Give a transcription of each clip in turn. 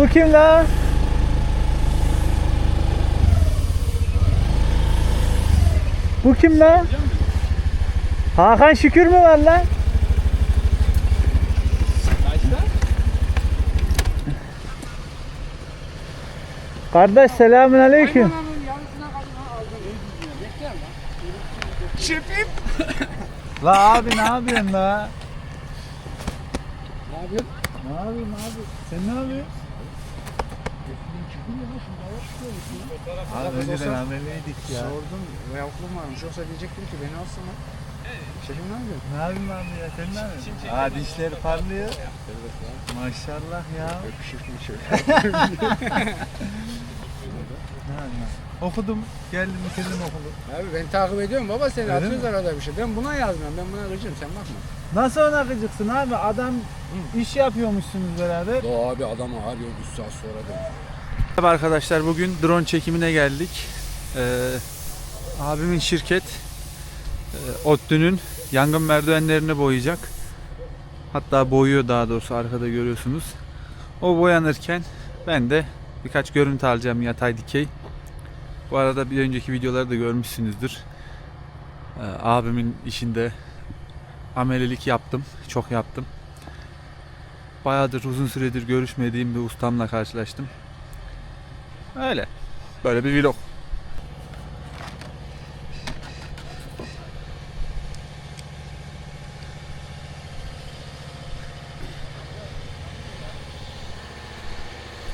Bu kim la? Bu kim la? Hakan Şükür mü var lan? Kardeş selamun aleyküm. Şefim. La abi ne yapıyorsun la? Ne yapıyorsun? Ne yapıyorsun abi? Sen ne yapıyorsun? Abi önceden ameliydik ya. Sordum. Ve yokluk varmış. Yoksa diyecektim ki beni alsana. Şefim ne yapıyorsun? Ne yapayım abi ya sen ne yapıyorsun? Aa dişleri parlıyor. Maşallah ya. Öpüşürtüm şöyle. Ne yapayım? Okudum. Geldim bitirdim okulu. Abi ben takip ediyorum baba seni Öyle atıyoruz mi? arada bir şey. Ben buna yazmıyorum. Ben buna gıcım sen bakma. Nasıl ona gıcıksın abi? Adam iş yapıyormuşsunuz beraber. Doğu abi adamı arıyor 3 saat sonra da. Merhaba arkadaşlar bugün drone çekimine geldik. Ee, abimin şirket e, ODTÜ'nün yangın merdivenlerini boyayacak. Hatta boyuyor daha doğrusu arkada görüyorsunuz. O boyanırken ben de birkaç görüntü alacağım yatay dikey. Bu arada bir önceki videoları da görmüşsünüzdür. Ee, abimin işinde amelelik yaptım. Çok yaptım. Bayağıdır uzun süredir görüşmediğim bir ustamla karşılaştım. Öyle. Böyle bir vlog.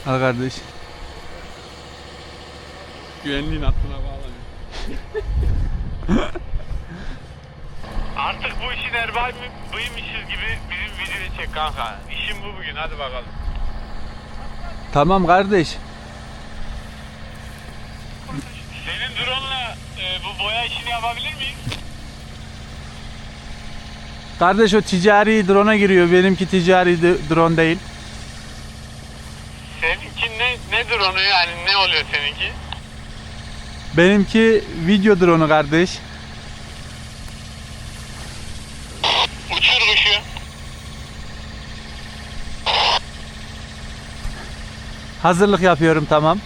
Al kardeş. Güvenliğin hattına bağlanıyor. Artık bu işin erbabı bıymışız gibi bizim videoyu çek kanka. İşim bu bugün hadi bakalım. Tamam kardeş. Senin drone'la boya işini yapabilir miyim? Kardeş o ticari drone'a giriyor. Benimki ticari de- drone değil. Seninki ne, ne drone'u yani ne oluyor seninki? Benimki video drone'u kardeş. Uçur kuşu. Hazırlık yapıyorum tamam.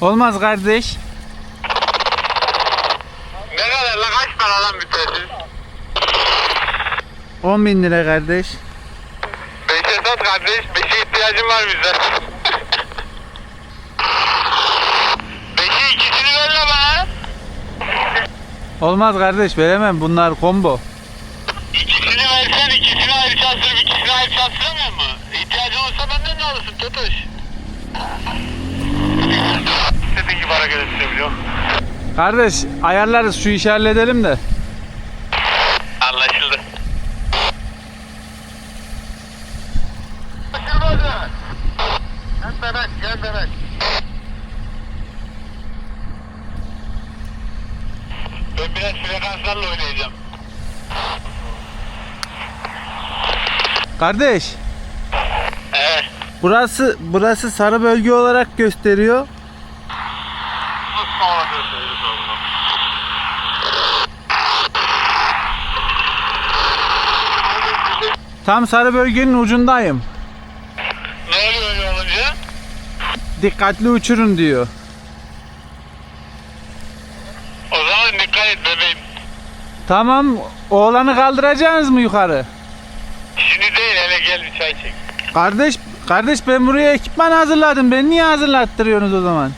Olmaz kardeş. Ne kadar la kaç para lan bir telsiz? 10 bin lira kardeş. Beşe sat kardeş. Beşe ihtiyacım var bizden. Beşi ikisini ver la bana. Olmaz kardeş veremem bunlar combo. İkisini versen ikisini ayrı çalıştırıp ikisini ayrı çalıştıramıyor mu? İhtiyacın olsa benden de alırsın Totoş. İstediğin gibi hareket edebiliyor. Kardeş ayarlarız şu işi halledelim de. Anlaşıldı. Gel bebek, gel bebek. Ben biraz frekanslarla oynayacağım. Kardeş Evet. burası burası sarı bölge olarak gösteriyor. Tam sarı bölgenin ucundayım. Ne oluyor öyle olunca? Dikkatli uçurun diyor. O zaman dikkat et bebeğim. Tamam oğlanı kaldıracaksınız mı yukarı? Şimdi değil hele gel bir çay çek. Kardeş kardeş ben buraya ekipman hazırladım. Ben niye hazırlattırıyorsunuz o zaman?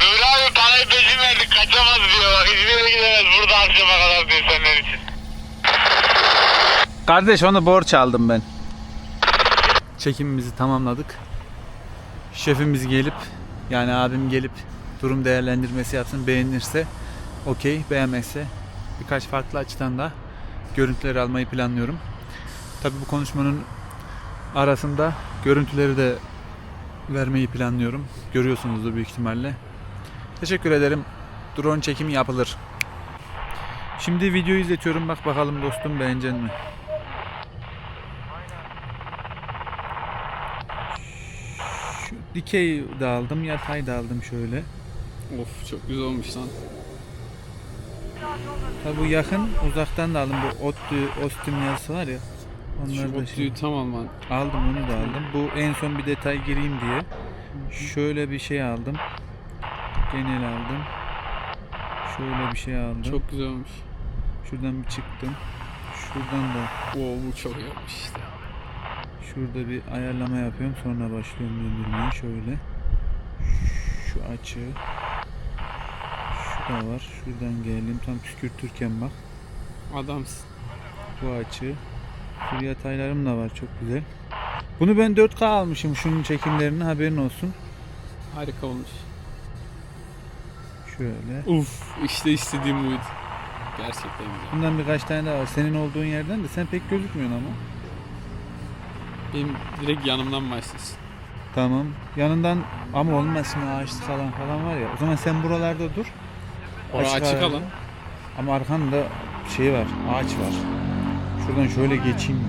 Nuri abi parayı peşin verdik kaçamaz diyor bak hiçbir yere gidemez burada akşama kadar diyor senden için. Kardeş onu borç aldım ben. Çekimimizi tamamladık. Şefimiz gelip yani abim gelip durum değerlendirmesi yapsın. Beğenirse okey, beğenmezse birkaç farklı açıdan da görüntüleri almayı planlıyorum. Tabii bu konuşmanın arasında görüntüleri de vermeyi planlıyorum. Görüyorsunuzdur büyük ihtimalle. Teşekkür ederim. Drone çekimi yapılır. Şimdi videoyu izletiyorum. Bak bakalım dostum beğenecek mi? Dikey de aldım, yatay da aldım şöyle. Of çok güzel olmuş lan. Tabi bu yakın uzaktan da aldım. Bu ODTÜ, OSTÜM yazısı var ya. Onlar Şu da otluyu tam alman. Aldım onu da aldım. Bu en son bir detay gireyim diye. Şöyle bir şey aldım. Genel aldım. Şöyle bir şey aldım. Çok güzel olmuş. Şuradan bir çıktım. Şuradan da Oo bu çok olmuş işte. Şurada bir ayarlama yapıyorum. Sonra başlıyorum döndürmeye. Şöyle. Şu açı. Şu da var. Şuradan geldim. Tam püskürtürken bak. Adamsın. Bu açı. Şu yataylarım da var. Çok güzel. Bunu ben 4K almışım. Şunun çekimlerini haberin olsun. Harika olmuş. Şöyle. Uf işte istediğim buydu. Gerçekten güzel. Bundan birkaç tane daha var. Senin olduğun yerden de sen pek gözükmüyorsun ama. Benim direkt yanımdan başlasın. Tamam. Yanından ama şimdi ağaçlık falan falan var ya. O zaman sen buralarda dur. Orası Açık açık alan. Ama arkanda şey var. Ağaç var. Şuradan şöyle geçeyim.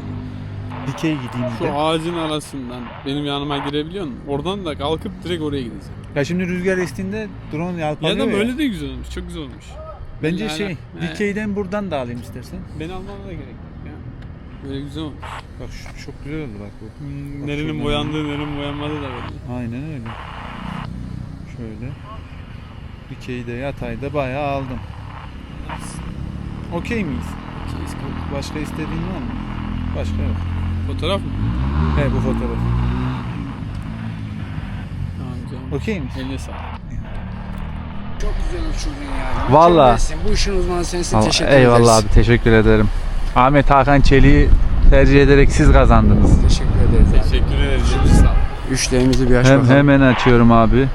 Dikey gideyim Şu de. ağacın arasından benim yanıma girebiliyor musun? Oradan da kalkıp direkt oraya gideceğim. Ya şimdi rüzgar estiğinde drone Ya yalpalıyor da ya. böyle de güzel olmuş. Çok güzel olmuş. Bence Yani- şey, He. dikeyden buradan da alayım istersen. Beni almana da gerek ya. Böyle güzel olmuş. Bak şu çok güzel oldu bak bu. Hmm, Bak nerenin boyandığı, nerenin boyanmadığı da belli. Aynen öyle. Şöyle. Dikeyde yatayda bayağı aldım. Okey miyiz? Keyiz kanka. Başka istediğin var mı? Başka yok. Fotoğraf mı? He bu fotoğraf. Tamam canım. Okey miyiz? Eline sağlık. Çok güzel uçurdun ya. Vallahi. Mükemmelsin. Bu işin uzmanı sensin. Allah- Teşekkür Eyvallah ederiz. abi teşekkür ederim. Ahmet Hakan Çelik'i tercih ederek siz kazandınız. Teşekkür ederiz. Teşekkür ederiz. Üçlerimizi bir aç Hem, bakalım. hemen açıyorum abi.